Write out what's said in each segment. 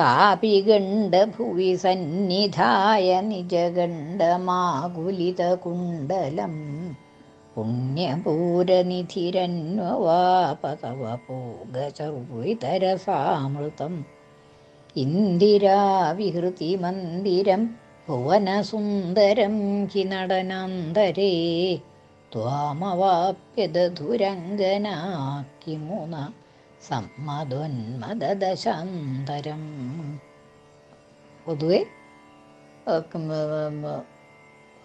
കാപി ഗണ്ഡഭുവി സന്നിധായ നിജഗണ്ഡമാകുലിതകുണ്ടലം പുണ്യപൂരനിധിരന്വവാപതവ ഇന്ദിരാവിഹൃതിമന്ദിരം ഇന്ദിരാവിഹൃതി മന്ദിരം ഭുവനസുന്ദരം ഹി നടനന്തരേ ത്വാമവാപ്യദുരംഗനാക്കിമുന സമ്മതോന്മദശാന്തരം പൊതുവെ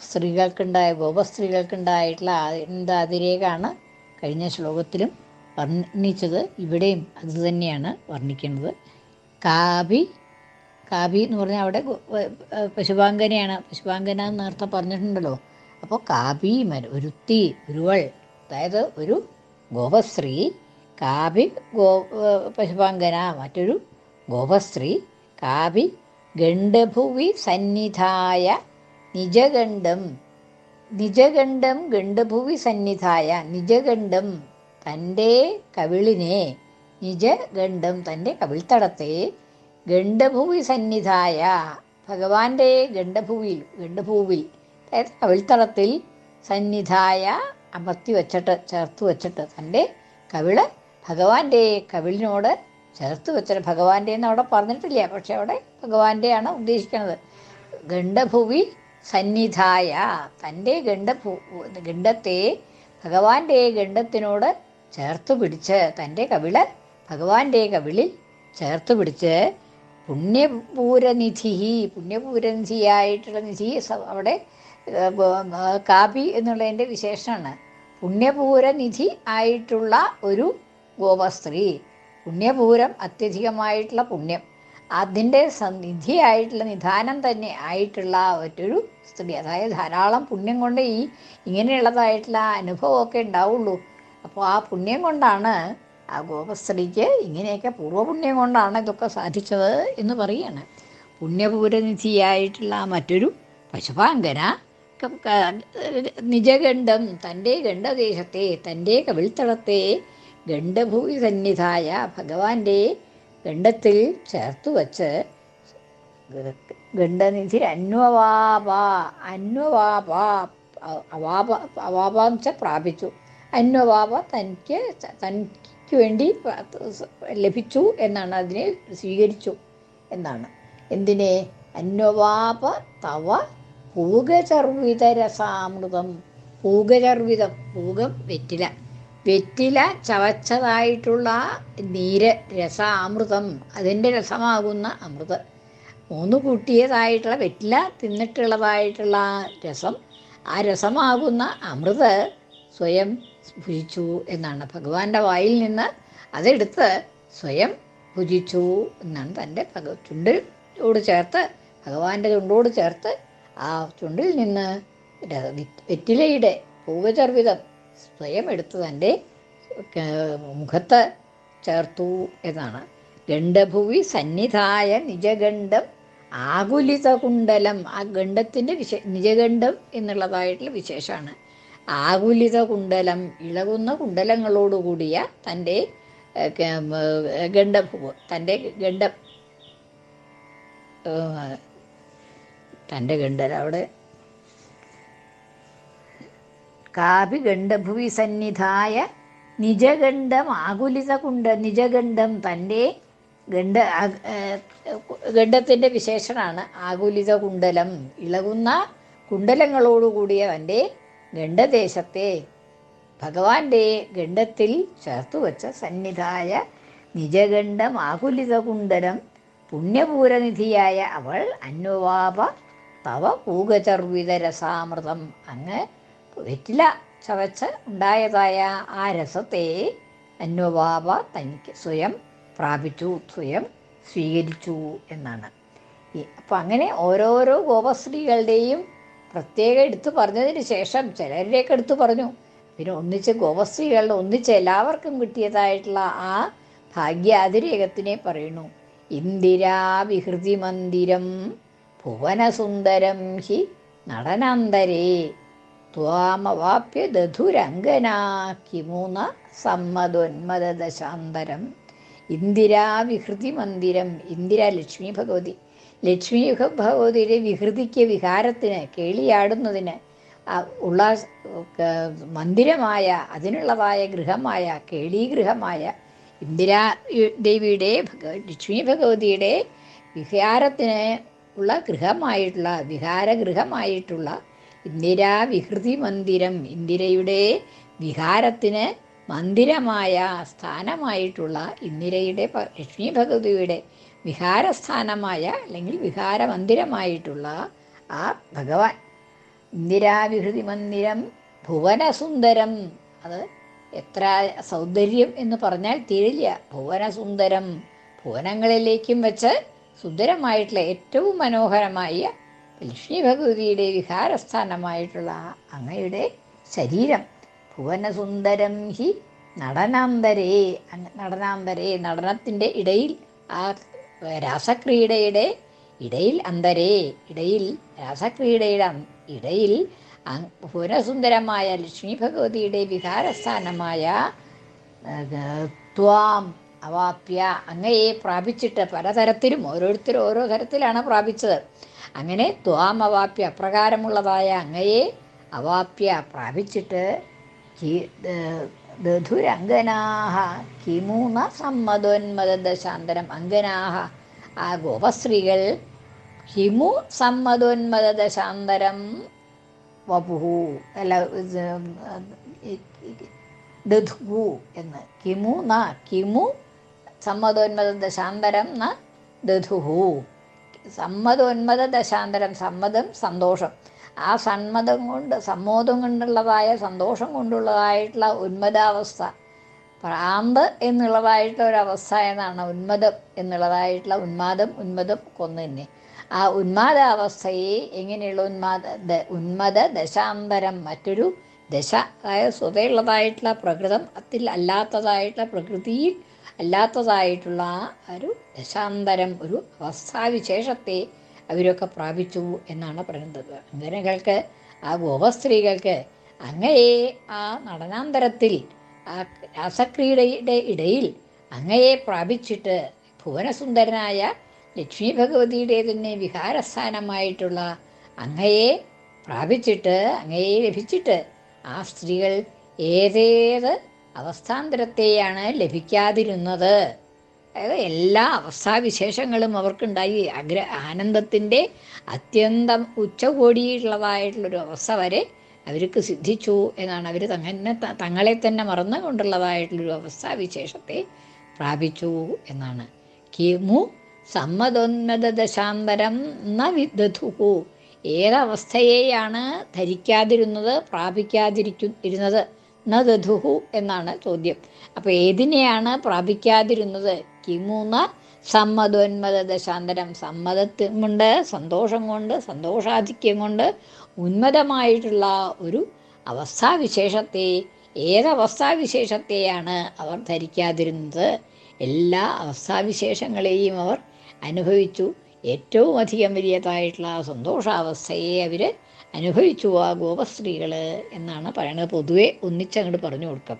സ്ത്രീകൾക്കുണ്ടായ ഗോപസ്ത്രീകൾക്കുണ്ടായിട്ടുള്ള എന്താ അതിരേഖാണ് കഴിഞ്ഞ ശ്ലോകത്തിലും വർണിച്ചത്. ഇവിടെയും അത് തന്നെയാണ് വർണിക്കുന്നത്. കാബി കാബി എന്ന് പറഞ്ഞാൽ അവിടെ പശുപാങ്കനയാണ്. പശുപാങ്കന എന്ന് നേരത്തെ പറഞ്ഞിട്ടുണ്ടല്ലോ. അപ്പോൾ കാബി മര ഒരുത്തി ഒരുവൾ അതായത് ഒരു ഗോപസ്ത്രീ കാബി ഗോ പശുപാങ്കന മറ്റൊരു ഗോപസ്ത്രീ. കാബി ഗണ്ഡഭുവി സന്നിധായ നിജഗണ്ഡം. നിജഗണ്ഡം ഗണ്ഡഭുവി സന്നിധായ നിജഗണ്ഡം തന്റെ കവിളിനെ നിജഗണ്ഡം തന്റെ കവിൾത്തടത്തെ ഗണ്ഡഭൂവി സന്നിധായ. ഭഗവാന്റെ ഗണ്ഡഭൂവിൽ ഗണ്ഡഭൂവിൽ അതായത് കവിൾത്തടത്തിൽ സന്നിധായ അമർത്തി വച്ചിട്ട് ചേർത്ത് വച്ചിട്ട് തന്റെ കവിൾ ഭഗവാന്റെ കവിളിനോട് ചേർത്ത് വെച്ചത് ഭഗവാന്റെ എന്ന് അവിടെ പറഞ്ഞിട്ടില്ല. പക്ഷെ അവിടെ ഭഗവാന്റെയാണ് ഉദ്ദേശിക്കുന്നത്. ഗണ്ഡഭൂവി സന്നിധായ. തന്റെ ഗണ്ഡഭൂ ഗണ്ഡത്തെ ഭഗവാന്റെ ഗണ്ഡത്തിനോട് ചേർത്ത് പിടിച്ച് തന്റെ കവിൾ ഭഗവാന്റെ കവിളിൽ ചേർത്ത് പിടിച്ച് പുണ്യപൂരനിധി പുണ്യപൂരനിധിയായിട്ടുള്ള നിധി അവിടെ കാപി എന്നുള്ളതിന്റെ വിശേഷമാണ്. പുണ്യപൂരനിധി ആയിട്ടുള്ള ഒരു ഗോപസ്ത്രീ പുണ്യപൂരം അത്യധികമായിട്ടുള്ള പുണ്യം. അതിന്റെ നിധിയായിട്ടുള്ള നിധാനം തന്നെ ആയിട്ടുള്ള മറ്റൊരു സ്ത്രീ. അതായത് ധാരാളം പുണ്യം കൊണ്ട് ഈ ഇങ്ങനെയുള്ളതായിട്ടുള്ള അനുഭവമൊക്കെ ഉണ്ടാവുള്ളൂ. അപ്പോൾ ആ പുണ്യം കൊണ്ടാണ് ആ ഗോപസ്ത്രീക്ക് ഇങ്ങനെയൊക്കെ പൂർവപുണ്യം കൊണ്ടാണ് ഇതൊക്കെ സാധിച്ചത് എന്ന് പറയുകയാണ്. പുണ്യപൂരനിധിയായിട്ടുള്ള മറ്റൊരു പശുപാങ്കന നിജഗണ്ഡം തന്റെ ഗണ്ഡദേശത്തെ തന്റെ കവിൾത്തടത്തെ ഗണ്ഡഭൂമി സന്നിധായ ഭഗവാന്റെ ഗണ്ഡത്തിൽ ചേർത്തു വച്ച് ഗണ്ഡനിധി അന്വവാപ അന്വവാപ അവാപ അവാപാംശ പ്രാപിച്ചു. അന്വവാപ തനിക്ക് തനിക്ക് വേണ്ടി ലഭിച്ചു എന്നാണ് അതിനെ സ്വീകരിച്ചു എന്നാണ്. എന്തിനെ? അന്വവാപ തവ പൂഗചർവിതരസാമൃതം. പൂഗചർവിതം പൂഗം വെറ്റില. വെറ്റില ചവച്ചതായിട്ടുള്ള നീര് രസാമൃതം അതിന്റെ രസമാകുന്ന അമൃത്. മൂന്ന് കൂട്ടിയതായിട്ടുള്ള വെറ്റില തിന്നിട്ടുള്ളതായിട്ടുള്ള രസം ആ രസമാകുന്ന അമൃത് സ്വയം ഭുജിച്ചു എന്നാണ്. ഭഗവാന്റെ വായിൽ നിന്ന് അതെടുത്ത് സ്വയം ഭുജിച്ചു എന്നാണ് തന്റെ ഭഗ ചുണ്ടിലോട് ചേർത്ത് ഭഗവാന്റെ ചുണ്ടോട് ചേർത്ത് ആ ചുണ്ടിൽ നിന്ന് വെറ്റിലയുടെ പൂവചർവിതം സ്വയം എടുത്ത് തന്റെ മുഖത്ത് ചേർത്തു എന്നാണ്. ഗണ്ഡഭുവി സന്നിധായ നിജഗണ്ഡം ആകുലിത കുണ്ടലം ആ ഗണ്ഡത്തിന്റെ വിശേ നിജഗണ്ഡം എന്നുള്ളതായിട്ടുള്ള വിശേഷമാണ്. ആകുലിത കുണ്ടലം ഇളകുന്ന കുണ്ടലങ്ങളോടുകൂടിയ തന്റെ ഗണ്ഡഭുവ് തന്റെ ഗണ്ഡം. തന്റെ ഗണ്ഡല അവിടെ കാപി ഗണ്ഡഭുവി സന്നിധായ നിജഗണ്ഡം ആകുലിത കുണ്ട നിജഗണ്ഡം തന്റെ ഗണ്ഡ ഗണ്ഡത്തിന്റെ വിശേഷണമാണ് ആകുലിത കുണ്ടലം ഇളകുന്ന കുണ്ടലങ്ങളോടുകൂടിയ തന്റെ ഗണ്ഡദേശത്തെ ഭഗവാന്റെ ഗണ്ഡത്തിൽ ചേർത്തു വച്ച സന്നിധായ നിജഗണ്ഡം ആകുലിത കുണ്ടലം പുണ്യപൂരനിധിയായ അവൾ അന്വവാപ തവ പൂഗചർവിത രസാമൃതം അങ്ങ് വെറ്റില ചവച്ച് ഉണ്ടായതായ ആ രസത്തെ അന്വബാബ തനിക്ക് സ്വയം പ്രാപിച്ചു സ്വയം സ്വീകരിച്ചു എന്നാണ്. അപ്പം അങ്ങനെ ഓരോരോ ഗോപശ്രീകളുടെയും പ്രത്യേകം എടുത്തു പറഞ്ഞതിന് ശേഷം ചിലരിലേക്ക് എടുത്തു പറഞ്ഞു. പിന്നെ ഒന്നിച്ച് ഗോപശ്രീകളുടെ ഒന്നിച്ച് എല്ലാവർക്കും കിട്ടിയതായിട്ടുള്ള ആ ഭാഗ്യാതിരേകത്തിനെ പറയുന്നു. ഇന്ദിരാ വിഹൃതി മന്ദിരം ഭുവനസുന്ദരം ഹി നടനാന്തരേ ത്വാമവാപ്യ ദധുരംഗനാ കിമൂന സമ്മതോന്മതദശാന്തരം ഇന്ദിരാവിഹൃതി മന്ദിരം ഇന്ദിര ലക്ഷ്മി ഭഗവതി. ലക്ഷ്മി ഭഗവതിയുടെ വിഹൃതിക്ക് വിഹാരത്തിന് കേളിയാടുന്നതിന് ഉള്ള മന്ദിരമായ അതിനുള്ളതായ ഗൃഹമായ കേളീഗൃഹമായ ഇന്ദിരാ ദേവിയുടെ ലക്ഷ്മി ഭഗവതിയുടെ വിഹാരത്തിന് ഉള്ള ഗൃഹമായിട്ടുള്ള വിഹാരഗൃഹമായിട്ടുള്ള ഇന്ദിരാ വിഹൃതി മന്ദിരം ഇന്ദിരയുടെ വിഹാരത്തിന് മന്ദിരമായ സ്ഥാനമായിട്ടുള്ള ഇന്ദിരയുടെ ലക്ഷ്മി ഭഗവതിയുടെ വിഹാരസ്ഥാനമായ അല്ലെങ്കിൽ വിഹാര മന്ദിരമായിട്ടുള്ള ആ ഭഗവാൻ. ഇന്ദിരാവിഹൃതി മന്ദിരം ഭുവനസുന്ദരം. അത് എത്ര സൗന്ദര്യം എന്ന് പറഞ്ഞാൽ തീരില്ല. ഭുവനസുന്ദരം ഭുവനങ്ങളിലേക്കും വെച്ച് സുന്ദരമായിട്ടുള്ള ഏറ്റവും മനോഹരമായ ലക്ഷ്മി ഭഗവതിയുടെ വിഹാരസ്ഥാനമായിട്ടുള്ള അങ്ങയുടെ ശരീരം. ഭുവനസുന്ദരം ഹി നടനാന്തരേ നടനാന്തരേ നടനത്തിന്റെ ഇടയിൽ ആ രാസക്രീഡയുടെ ഇടയിൽ അന്തരേ ഇടയിൽ രാസക്രീഡയുടെ ഇടയിൽ ഭുവനസുന്ദരമായ ലക്ഷ്മി ഭഗവതിയുടെ വിഹാരസ്ഥാനമായ ത്വാം അവാപ്യ അങ്ങയെ പ്രാപിച്ചിട്ട് പലതരത്തിലും ഓരോരുത്തരും ഓരോ തരത്തിലാണ് പ്രാപിച്ചത്. അങ്ങനെ ത്വാമവാപ്യ അപ്രകാരമുള്ളതായ അങ്ങയെ അവാപ്യ പ്രാപിച്ചിട്ട് ദധുരംഗനാഹ കിമൂന സമ്മതോന്മദ ദശാന്തരം അങ്കനാഹ ആ ഗോപസ്ത്രീകൾ ഹിമു സമ്മതോന്മദ ദശാന്തരം വപുഹു. അല്ല ദധു എന്ന്. കിമു ന കിമു സമ്മതോന്മദ ദശാന്തരം ന ദധുഹു. സമ്മതോന്മദ ദശാന്തരം സമ്മതം സന്തോഷം. ആ സന്മതം കൊണ്ട് സമ്മോദം കൊണ്ടുള്ളതായ സന്തോഷം കൊണ്ടുള്ളതായിട്ടുള്ള ഉന്മതാവസ്ഥ പ്രാന്ത് എന്നുള്ളതായിട്ടുള്ള ഒരവസ്ഥ എന്നാണ് ഉന്മതം എന്നുള്ളതായിട്ടുള്ള ഉന്മാദം ഉന്മതം കൊന്നു തന്നെ ആ ഉന്മാദാവസ്ഥയെ എങ്ങനെയുള്ള ഉന്മാദ ഉന്മത ദശാന്തരം മറ്റൊരു ദശ അതായത് സ്വതയുള്ളതായിട്ടുള്ള പ്രകൃതം അതിൽ അല്ലാത്തതായിട്ടുള്ള പ്രകൃതിയിൽ അല്ലാത്തതായിട്ടുള്ള ആ ഒരു ദശാന്തരം ഒരു അവസ്ഥാവിശേഷത്തെ അവരൊക്കെ പ്രാപിച്ചു എന്നാണ് പറയുന്നത്. അങ്ങനെകൾക്ക് ആ ഗോപസ്ത്രീകൾക്ക് അങ്ങയെ ആ നടനാന്തരത്തിൽ ആ രാസക്രീഡയുടെ ഇടയിൽ അങ്ങയെ പ്രാപിച്ചിട്ട് ഭുവനസുന്ദരനായ ലക്ഷ്മി ഭഗവതിയുടെ തന്നെ വിഹാരസ്ഥാനമായിട്ടുള്ള അങ്ങയെ പ്രാപിച്ചിട്ട് അങ്ങയെ ലഭിച്ചിട്ട് ആ സ്ത്രീകൾ ഏതേത് അവസ്ഥാന്തരത്തെയാണ് ലഭിക്കാതിരുന്നത്. എല്ലാ അവസ്ഥാവിശേഷങ്ങളും അവർക്കുണ്ടായി. അഗ്ര ആനന്ദത്തിന്റെ അത്യന്തം ഉച്ചകോടിയുള്ളതായിട്ടുള്ളൊരു അവസ്ഥ വരെ അവർക്ക് സിദ്ധിച്ചു എന്നാണ് അവർ തന്നെ തങ്ങളെ തന്നെ മറന്നുകൊണ്ടുള്ളതായിട്ടുള്ളൊരു അവസ്ഥാവിശേഷത്തെ പ്രാപിച്ചു എന്നാണ്. കിമു സമ്മതോന്മത ദശാന്തരം ന വിദ്ധുഹു. ഏതവസ്ഥയെയാണ് ധരിക്കാതിരുന്നത് പ്രാപിക്കാതിരിക്കുന്നത് ഇരുന്നത്? ന ദധുഹു എന്നാണ് ചോദ്യം. അപ്പോൾ ഏതിനെയാണ് പ്രാപിക്കാതിരുന്നത്? കിമൂന്ന സമ്മതോന്മത ദശാന്തരം. സമ്മതത്വം കൊണ്ട് സന്തോഷം കൊണ്ട് സന്തോഷാധിക്യം കൊണ്ട് ഉന്മതമായിട്ടുള്ള ഒരു അവസ്ഥാവിശേഷത്തെ ഏതവസ്ഥാവിശേഷത്തെയാണ് അവർ ധരിക്കാതിരുന്നത്? എല്ലാ അവസ്ഥാവിശേഷങ്ങളെയും അവർ അനുഭവിച്ചു. ഏറ്റവും അധികം വലിയതായിട്ടുള്ള സന്തോഷാവസ്ഥയെ അവർ അനുഭവിച്ചു ആ ഗോപസ്ത്രീകൾ എന്നാണ് പറയുന്നത് പൊതുവെ ഒന്നിച്ചങ്ങോട്ട് പറഞ്ഞു കൊടുക്കാം.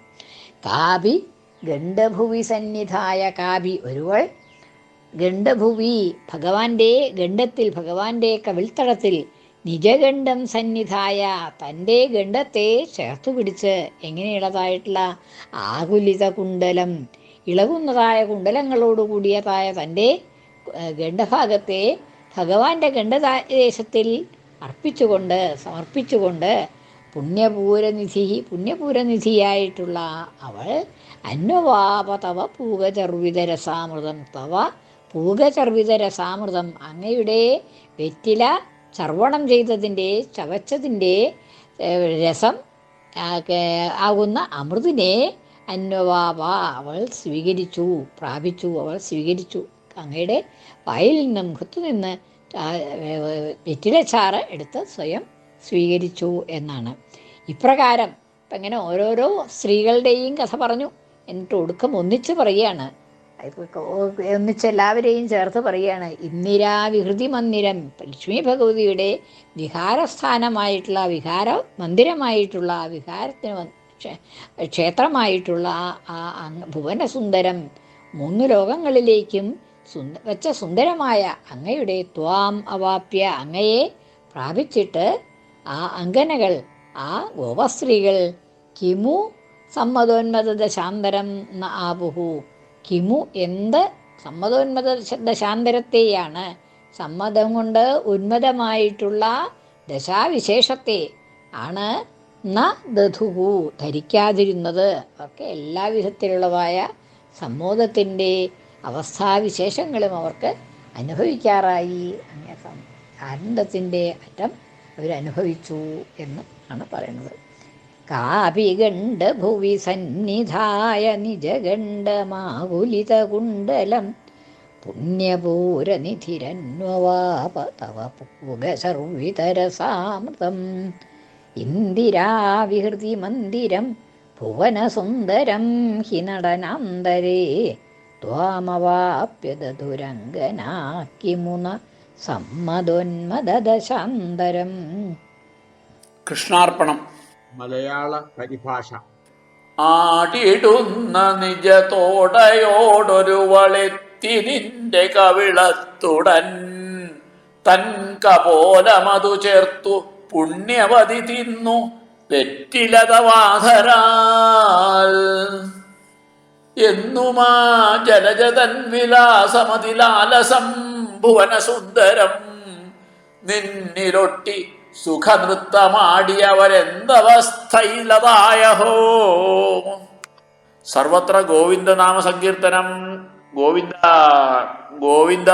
കാബി ഗണ്ഡഭുവി സന്നിധായ കാബി ഒരുവൾ ഗണ്ഡഭുവി ഭഗവാന്റെ ഗണ്ഡത്തിൽ ഭഗവാന്റെ കവിൾത്തടത്തിൽ നിജഗണ്ഡം സന്നിധായ തന്റെ ഗണ്ഡത്തെ ചേർത്തു പിടിച്ച് എങ്ങനെയുള്ളതായിട്ടുള്ള ആകുലിത കുണ്ടലം ഇളകുന്നതായ കുണ്ടലങ്ങളോട് കൂടിയതായ തന്റെ ഗണ്ഡഭാഗത്തെ ഭഗവാന്റെ ഗണ്ഡദേശത്തിൽ അർപ്പിച്ചുകൊണ്ട് സമർപ്പിച്ചുകൊണ്ട് പുണ്യപൂരനിധി പുണ്യപൂരനിധിയായിട്ടുള്ള അവൾ അന്വവാപ തവ പൂകചർവിതരസാമൃതം തവ പൂകചർവിതരസാമൃതം അങ്ങയുടെ വെറ്റില ചർവണം ചെയ്തതിന്റെ ചവച്ചതിന്റെ രസം ആകുന്ന അമൃതിനെ അന്വവാപ അവൾ സ്വീകരിച്ചു പ്രാപിച്ചു അവൾ സ്വീകരിച്ചു. അങ്ങയുടെ വായിൽ നിന്നും മുഖത്തു നിന്ന് ആ, ചാറ് എടുത്ത് സ്വയം സ്വീകരിച്ചു എന്നാണ്. ഇപ്രകാരം ഇപ്പം ഇങ്ങനെ ഓരോരോ സ്ത്രീകളുടെയും കഥ പറഞ്ഞു. എന്നിട്ട് ഒടുക്കം ഒന്നിച്ച് പറയുകയാണ്. ഒന്നിച്ച് എല്ലാവരെയും ചേർത്ത് പറയുകയാണ്. ഇന്ദിരാ വിഹൃതി മന്ദിരം ലക്ഷ്മി ഭഗവതിയുടെ വിഹാരസ്ഥാനമായിട്ടുള്ള വിഹാര മന്ദിരമായിട്ടുള്ള വിഹാരത്തിന് ക്ഷേത്രമായിട്ടുള്ള ആ- ഭുവനസുന്ദരം മൂന്ന് ലോകങ്ങളിലേക്കും വെച്ച സുന്ദരമായ അങ്ങയുടെ ത്വാം അവാപ്യ അങ്ങയെ പ്രാപിച്ചിട്ട് ആ അങ്കനകൾ ആ ഗോപസ്ത്രീകൾ കിമു സമ്മതോന്മത ദശാന്തരം ന ആപുഹു കിമു എന്ത് സമ്മതോന്മത ദശാന്തരത്തെയാണ് സമ്മതം കൊണ്ട് ഉന്മതമായിട്ടുള്ള ദശാവിശേഷത്തെ ആണ് ന ദധുഹു ധരിക്കാതിരുന്നത്. അവർക്ക് എല്ലാ വിധത്തിലുള്ളതായ സമ്മോദത്തിന്റെ അവസ്ഥാവിശേഷങ്ങളും അവർക്ക് അനുഭവിക്കാറായി. അങ്ങനെ സം- ആനന്ദത്തിന്റെ അറ്റം അവരനുഭവിച്ചു എന്ന് ആണ് പറയുന്നത്. കാപിഗണ്ഡ ഭുവി സന്നിധായ നിജഗണ്ഡമാകുലിത കുണ്ടലം പുണ്യപൂരനിധിരന്വവാപ ഇന്ദിരാവിഹൃതി മന്ദിരം ഭുവനസുന്ദരം ഹി നടനാന്തരേ ത്വാമവാപ്യതുരംഗനാക്കിമുന സമ്മതോന്മദശാന്തരം കൃഷ്ണാർപ്പണം. മലയാള പരിഭാഷ. ആടിടുന്ന നിജത്തോടയോടൊരു വളെത്തി നിന്റെ കവിളത്തുടൻ. തൻ കപോലമതു ചേർത്തു പുണ്യവതി തിന്നു. വെറ്റിലതവാധരാൽ എന്നുമാ ജലജതൻ വിലാസമതിലാലസം ഭുവനസുന്ദരം നിന്നിലൊട്ടി സുഖനൃത്തമാടിയവരെന്തവസ്ഥയിലതായഹോ? സർവത്ര ഗോവിന്ദനാമ സങ്കീർത്തനം ഗോവിന്ദ ഗോവിന്ദ.